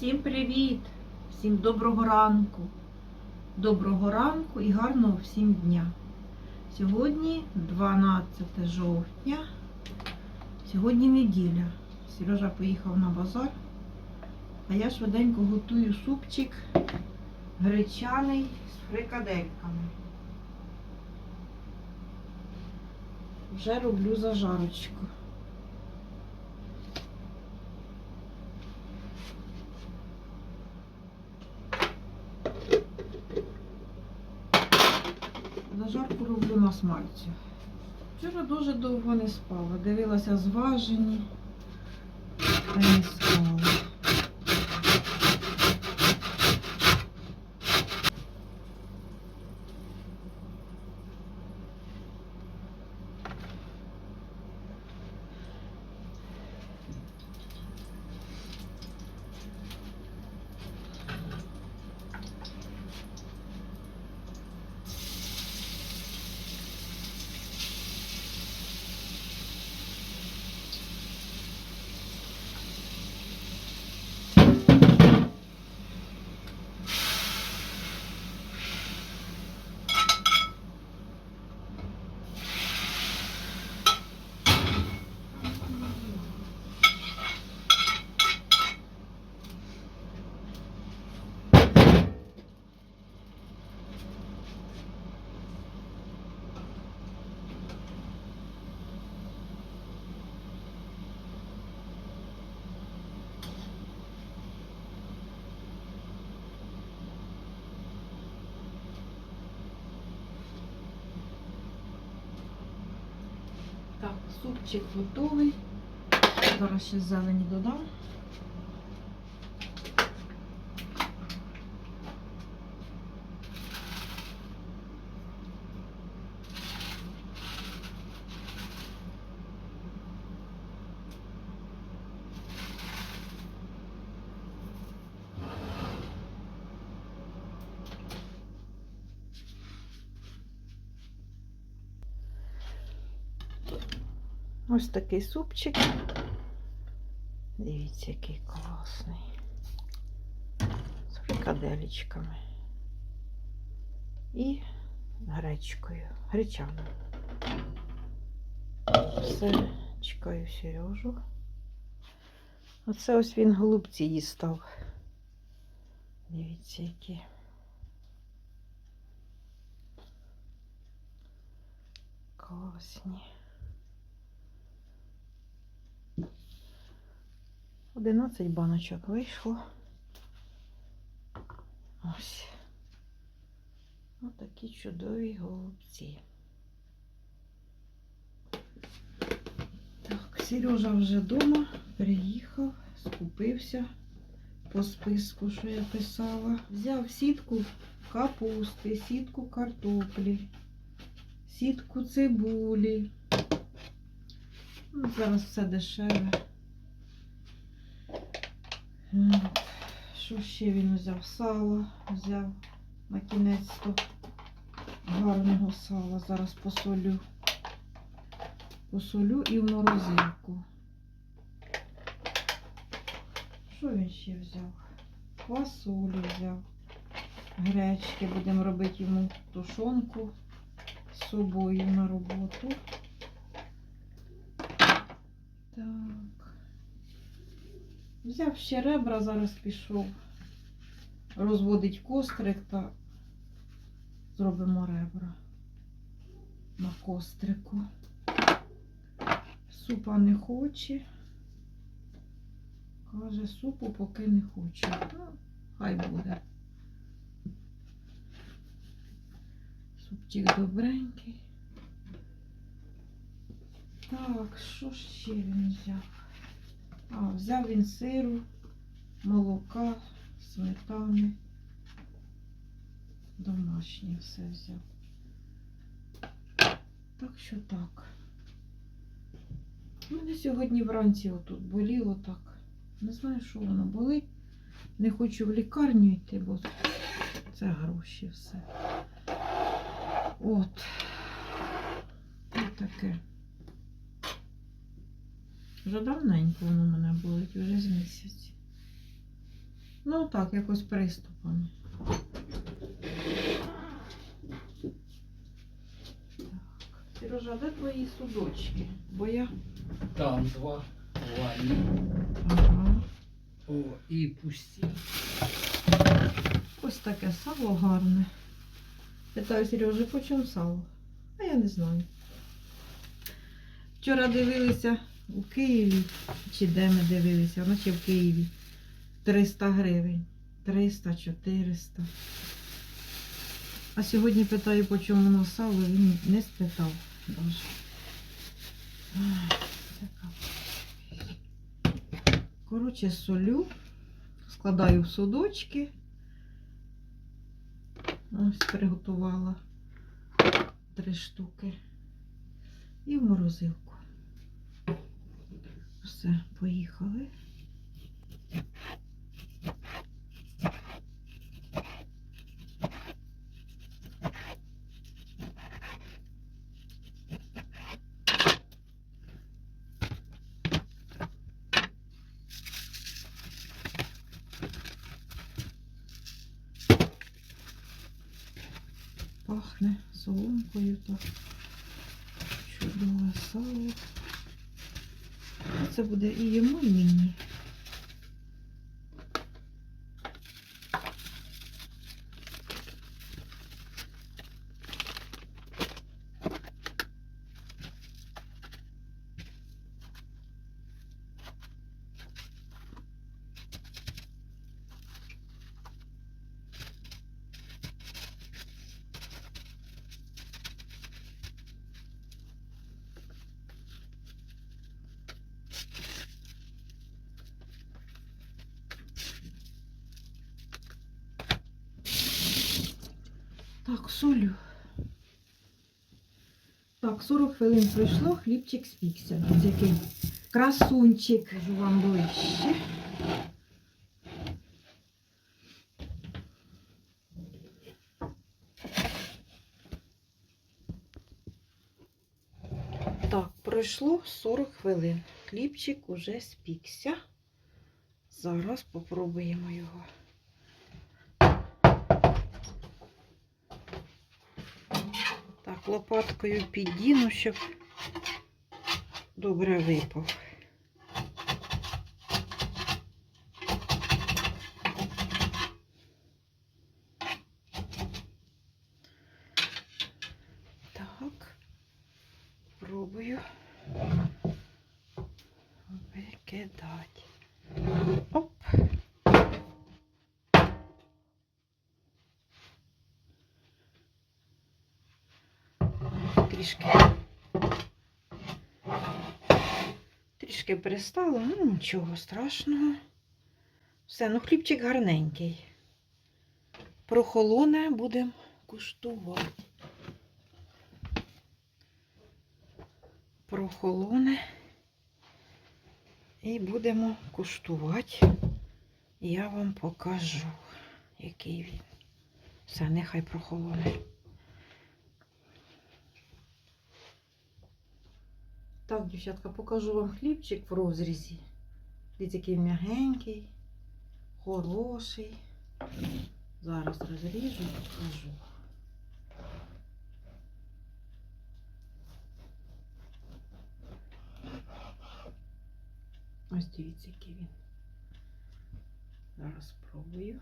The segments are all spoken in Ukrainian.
Всім привіт! Всім доброго ранку! Доброго ранку і гарного всім дня! Сьогодні 12 жовтня, сьогодні неділя. Сережа поїхав на базар, а я швиденько готую супчик гречаний з фрикадельками. Вже роблю зажарочку. Зажарку роблю на. Вчора дуже довго не спала. Дивилася зважені та не спала. Так, супчик готовий. Зараз ще зелені додам. Ось такий супчик. Дивіться, який класний. З фрикаделечками. І гречкою. Гречаною. Все, чекаю Сережу. Оце ось він голубці дістав. Дивіться, які. Класні. 11 баночок вийшло. Ось. Ось такі чудові голубці. Так, Сережа вже вдома приїхав, скупився по списку, що я писала. Взяв сітку капусти, сітку картоплі, сітку цибулі. Ну, зараз все дешеве. М, Що ще він взяв? Сало взяв на кінець то гарного сала. Зараз посолю. Посолю і в морозилку. Що він ще взяв? Квасолі взяв. Гречки будемо робити йому тушонку з собою на роботу. Так. Взяв ще ребра, зараз пішов. Розводить кострик та зробимо ребра на кострику. Супа не хоче. Каже, супу поки не хоче. Ну, хай буде. Супчик добренький. Так, що ще він взяв? А, взяв він сиру, молока, сметани. Домашнє все взяв. Так що так. У мене сьогодні вранці отут боліло так. Не знаю, що воно болить. Не хочу в лікарню йти, бо це гроші все. От. Ось таке. Вже давненько воно мене болить, вже з місяць. Ну так, якось приступами. Сережа, де твої судочки? Бо я. Там два ванні. Ага. О, і пусті. Ось таке сало гарне. Питаю Сережі, по чому сало? А я не знаю. Вчора дивилися у Києві, чи де ми дивилися, наче в Києві. 300 гривень. 300, 400. А сьогодні питаю, по чому воно сало, він не спитав. Капець. Коротше, солю, складаю в судочки. Ось приготувала три штуки. І в морозилку. Все, поїхали. Пахне соломкою так. Чудове сало. Це буде і йому, і мені. Так, солю. Так, 40 хвилин пройшло, хлібчик спікся. Ось який красунчик. Кажу вам ближче. Так, пройшло 40 хвилин. Хлібчик уже спікся. Зараз попробуємо його. Так, лопаткою піддіну, щоб добре випав. Так, пробую викидати. Оп. трішки. Трішки перестало, ну нічого страшного. Все, ну хлібчик гарненький. Прохолоне будемо куштувати. Прохолоне. І будемо куштувати. Я вам покажу, який він. Все, нехай прохолоне. Так, дівчатка, покажу вам хлібчик в розрізі. Дивіться, який м'ягенький, хороший. Зараз розріжу і покажу. Ось дивіться, який він. Зараз спробую.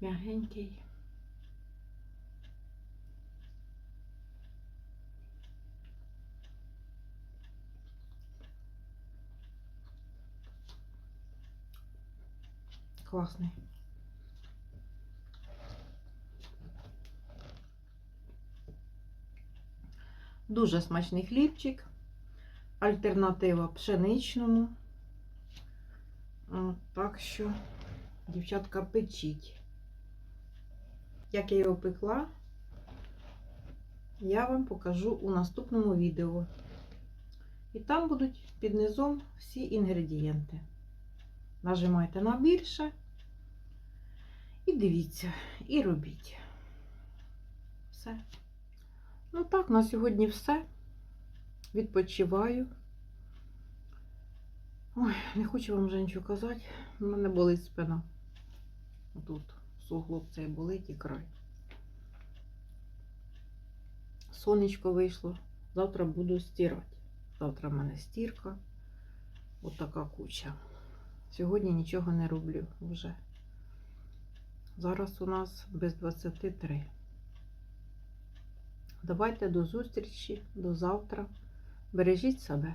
М'ягенький. Класний. Дуже смачний хлібчик. Альтернатива пшеничному. Так що, дівчатка, печіть. Як я його пекла, я вам покажу у наступному відео. І там будуть під низом всі інгредієнти. Нажимайте на більше і дивіться, і робіть. Все. Ну так, на сьогодні все. Відпочиваю. Ой, не хочу вам вже нічого казати. У мене болить спина. Тут суглоб цей болить і край. Сонечко вийшло. Завтра буду стирати. Завтра в мене стірка. От куча. Сьогодні нічого не роблю вже. Зараз у нас без 23. Давайте до зустрічі, до завтра. Бережіть себе.